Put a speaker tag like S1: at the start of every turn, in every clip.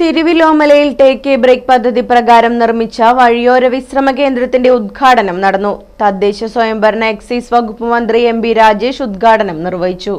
S1: തിരുവിലോമലയിൽ take a break പദ്ധതി പ്രകാരം നിർമ്മിച്ച വഴിയോര വിശ്രമ കേന്ദ്രത്തിന്റെ ഉദ്ഘാടനം നടന്നു. തദ്ദേശ സ്വയംഭരണ എക്സൈസ് വകുപ്പ് മന്ത്രി എം രാജേഷ് ഉദ്ഘാടനം നിർവഹിച്ചു.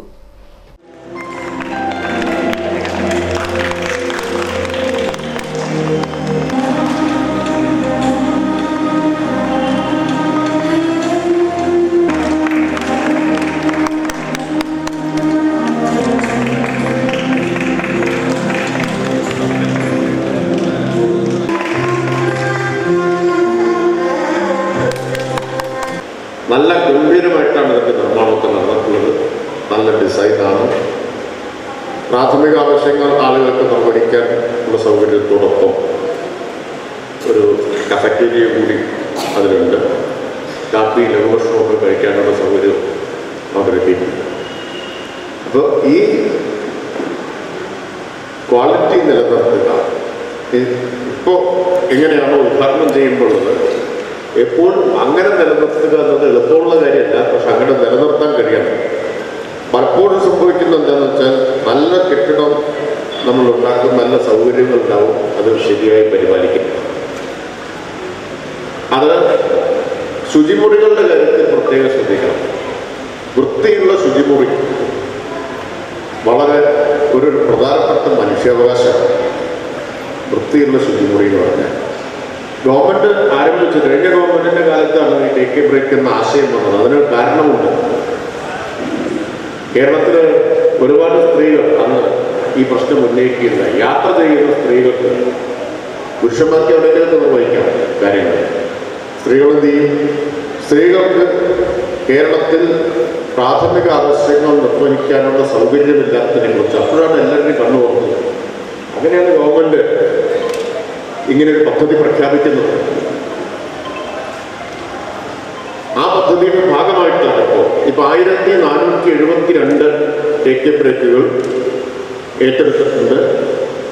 S2: നല്ല ഗംഭീരമായിട്ടാണ് ഇതിന്റെ നിർമ്മാണമൊക്കെ നടന്നിട്ടുള്ളത്. നല്ല ഡിസൈനാണ്. പ്രാഥമിക ആവശ്യങ്ങൾ ആളുകൾക്ക് നിർവഹിക്കാൻ ഉള്ള സൗകര്യത്തോടൊപ്പം ഒരു കഫറ്റീരിയ കൂടി അതിലുണ്ട്. കാപ്പി ലഘുഭക്ഷണമൊക്കെ കഴിക്കാനുള്ള സൗകര്യം ആഗ്രഹിക്കുന്നു അപ്പോൾ ഈ ക്വാളിറ്റി നിലനിർത്തുക. ഇപ്പോൾ എങ്ങനെയാണോ ഉദ്ഘാടനം ചെയ്യുമ്പോഴുള്ളത്. എപ്പോഴും അങ്ങനെ നിലനിർത്തുക എന്നത് എളുപ്പമുള്ള കാര്യമല്ല പക്ഷെ അങ്ങനെ നിലനിർത്താൻ കഴിയണം. പലപ്പോഴും സംഭവിക്കുന്നത് എന്താണെന്ന് വെച്ചാൽ നല്ല കെട്ടിടം നമ്മൾ ഉണ്ടാക്കും നല്ല സൗകര്യങ്ങൾ ഉണ്ടാവും അത് ശരിയായി പരിപാലിക്കില്ല അത് ശുചിമുറികളുടെ കാര്യത്തിൽ പ്രത്യേകം ശ്രദ്ധിക്കണം. വൃത്തിയുള്ള ശുചിമുറി വളരെ ഒരു പ്രധാനപ്പെട്ട മനുഷ്യാവകാശമാണ്. വൃത്തിയുള്ള ശുചിമുറി എന്ന് പറഞ്ഞാൽ. ഗവൺമെന്റ് ആരംഭിച്ചു. കഴിഞ്ഞ ഗവൺമെന്റിന്റെ കാലത്താണ് ഈ ടേക്ക് എ ബ്രേക്ക് എന്ന ആശയം വന്നത്. അതിനൊരു കാരണമുണ്ട്. കേരളത്തിൽ ഒരുപാട് സ്ത്രീകൾ അന്ന് ഈ പ്രശ്നം ഉന്നയിക്കില്ല യാത്ര ചെയ്യുന്ന സ്ത്രീകൾക്ക് പുരുഷന്മാർക്ക് എവിടെയെങ്കിലും നിർവഹിക്കാം കാര്യങ്ങൾ. സ്ത്രീകൾ എന്ത് ചെയ്യും? സ്ത്രീകൾക്ക് കേരളത്തിൽ പ്രാഥമിക ആവശ്യങ്ങൾ നിർവഹിക്കാനുള്ള സൗകര്യമില്ലാത്തതിനെ കുറിച്ച് അപ്പോഴാണ് എല്ലാവരുടെയും കണ്ണു പോകുന്നത് അങ്ങനെയാണ് ഗവൺമെന്റ് ഇങ്ങനെ ഒരു പദ്ധതി പ്രഖ്യാപിക്കുന്നത് ആ പദ്ധതിയുടെ ഭാഗമായിട്ടാണ് ഇപ്പോൾ ഇപ്പൊ ആയിരത്തി നാനൂറ്റി എഴുപത്തി രണ്ട് ടേക്ക് ബ്രേക്കുകൾ ഏറ്റെടുത്തിട്ടുണ്ട്.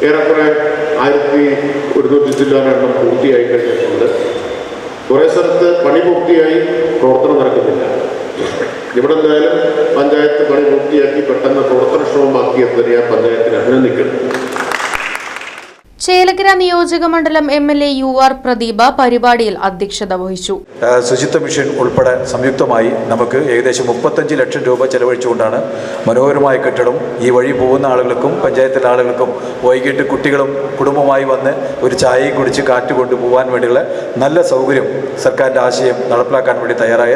S2: ഏറെക്കുറെ ആയിരത്തി ഒരുന്നൂറ്റി ചില്ലാൻ എണ്ണം പൂർത്തിയായി കഴിഞ്ഞിട്ടുണ്ട്. കുറേ സ്ഥലത്ത് പണി പൂർത്തിയായി പ്രവർത്തനം നടക്കുന്നില്ല. ഇവിടെ എന്തായാലും പഞ്ചായത്ത് പണി പൂർത്തിയാക്കി പെട്ടെന്ന് പ്രവർത്തനക്ഷമമാക്കിയതിനെ ആ പഞ്ചായത്തിന് അഭിനന്ദിക്കുന്നു.
S1: ചേലക്കര നിയോജക മണ്ഡലം M L A U R Pradeep പരിപാടിയിൽ അധ്യക്ഷത വഹിച്ചു.
S3: ശുചിത്വ മിഷൻ ഉൾപ്പെടെ സംയുക്തമായി നമുക്ക് ഏകദേശം മുപ്പത്തഞ്ച് ലക്ഷം രൂപ ചെലവഴിച്ചുകൊണ്ടാണ് മനോഹരമായ കെട്ടിടം ഈ വഴി പോകുന്ന ആളുകൾക്കും പഞ്ചായത്തിലെ ആളുകൾക്കും വൈകിട്ട് കുട്ടികളും കുടുംബമായി വന്ന് ഒരു ചായയും കുടിച്ച് കാറ്റ് കൊണ്ടുപോകാൻ വേണ്ടിയുള്ള നല്ല സൗകര്യം സർക്കാരിന്റെ ആശയം നടപ്പിലാക്കാൻ വേണ്ടി തയ്യാറായ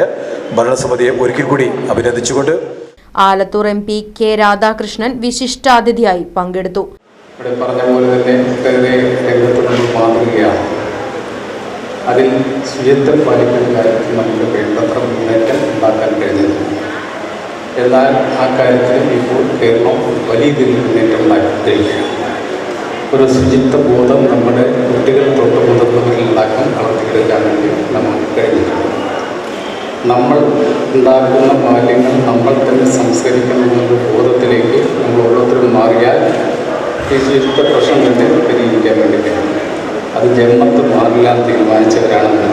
S3: ഭരണസമിതിയെ ഒരിക്കൽ കൂടി അഭിനന്ദിച്ചുകൊണ്ട്
S1: Alathur M P K Radhakrishnan വിശിഷ്ടാതിഥിയായി പങ്കെടുത്തു.
S4: ഇവിടെ പറഞ്ഞ പോലെ തന്നെ ഭക്തരുടെ രംഗത്തുള്ള മാതൃകയാണ് അതിൽ ശുചിത്വം പാലിക്കുന്ന കാര്യത്തിൽ നമുക്ക് വേണ്ടത്ര മുന്നേറ്റം ഉണ്ടാക്കാൻ കഴിഞ്ഞില്ല. എന്നാൽ ആ കാര്യത്തിൽ ഇപ്പോൾ കേരളം വലിയ രീതിയിൽ മുന്നേറ്റം ഉണ്ടാക്കിയിരിക്കുകയാണ് ഒരു ശുചിത്വ ബോധം നമ്മുടെ കുട്ടികൾ തൊട്ട് മുതിർന്നവരിലടക്കം വളർത്തിയെടുക്കാൻ വേണ്ടി നമുക്ക് കഴിഞ്ഞിട്ടുണ്ട് നമ്മൾ ഉണ്ടാക്കുന്ന മാലിന്യങ്ങൾ നമ്മൾ തന്നെ സംസ്കരിക്കണമെന്നുള്ള ബോധത്തിലേക്ക് നമ്മൾ ഓരോരുത്തരും മാറിയാൽ ശുചിത്വ പ്രശ്നം തന്നെ പരിഹരിക്കാൻ വേണ്ടി കഴിയും അത് ജന്മത്ത് മാറില്ലാൻ തീരുമാനിച്ചവരാണെന്ന്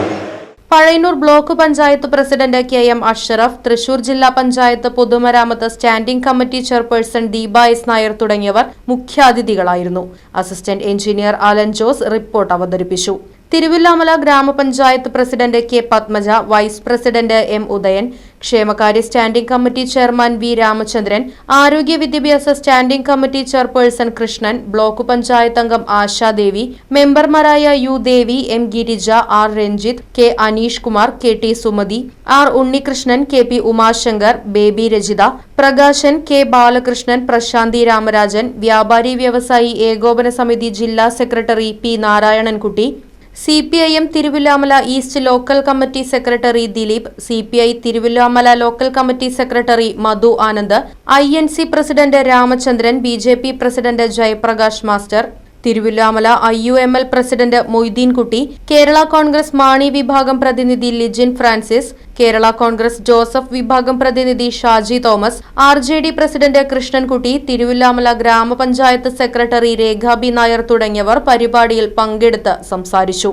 S1: Pazhayannur block panchayat president K M Ashraf Thrissur ജില്ലാ പഞ്ചായത്ത് പൊതുമരാമത്ത് standing committee chairperson Deepa S Nair തുടങ്ങിയവർ മുഖ്യാതിഥികളായിരുന്നു. Assistant engineer Alan Jose report അവതരിപ്പിച്ചു. തിരുവില്ലാമല ഗ്രാമപഞ്ചായത്ത് president K Padmaja vice president M Udayan ക്ഷേമകാര്യ standing committee chairman V Ramachandran ആരോഗ്യ വിദ്യാഭ്യാസ standing committee chairperson Krishnan block panchayat അംഗം ആശാദേവി മെമ്പർമാരായ U Devi M Girija R Ranjith K Aneesh Kumar K T Sumathi R Unnikrishnan K P Umashankar Baby Rajitha Prakashan K Balakrishnan Prasanthi Ramarajan Vyapari Vyavasayi Ekopana Samithi ജില്ലാ secretary P Narayanankutty C P I M Thiruvilwamala east local committee secretary Dileep C P I Thiruvilwamala local committee secretary Madhu Anand I N C president Ramachandran B J P president Jayaprakash master Thiruvilwamala I U M L president Moideenkutty Kerala Congress Mani വിഭാഗം പ്രതിനിധി Lijin Francis Kerala Congress Joseph വിഭാഗം പ്രതിനിധി Shaji Thomas R J D president Krishnankutty Thiruvilwamala ഗ്രാമപഞ്ചായത്ത് secretary Rekhabi Nair തുടങ്ങിയവർ പരിപാടിയിൽ പങ്കെടുത്ത് സംസാരിച്ചു.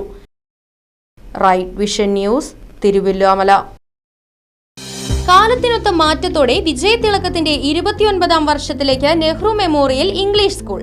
S1: Right Vision News Thiruvilwamala. കാലത്തിനൊത്ത മാറ്റത്തോടെ വിജയതിളക്കത്തിന്റെ ഇരുപത്തിയൊൻപതാം വർഷത്തിലേക്ക് നെഹ്റു മെമ്മോറിയൽ ഇംഗ്ലീഷ് സ്കൂൾ.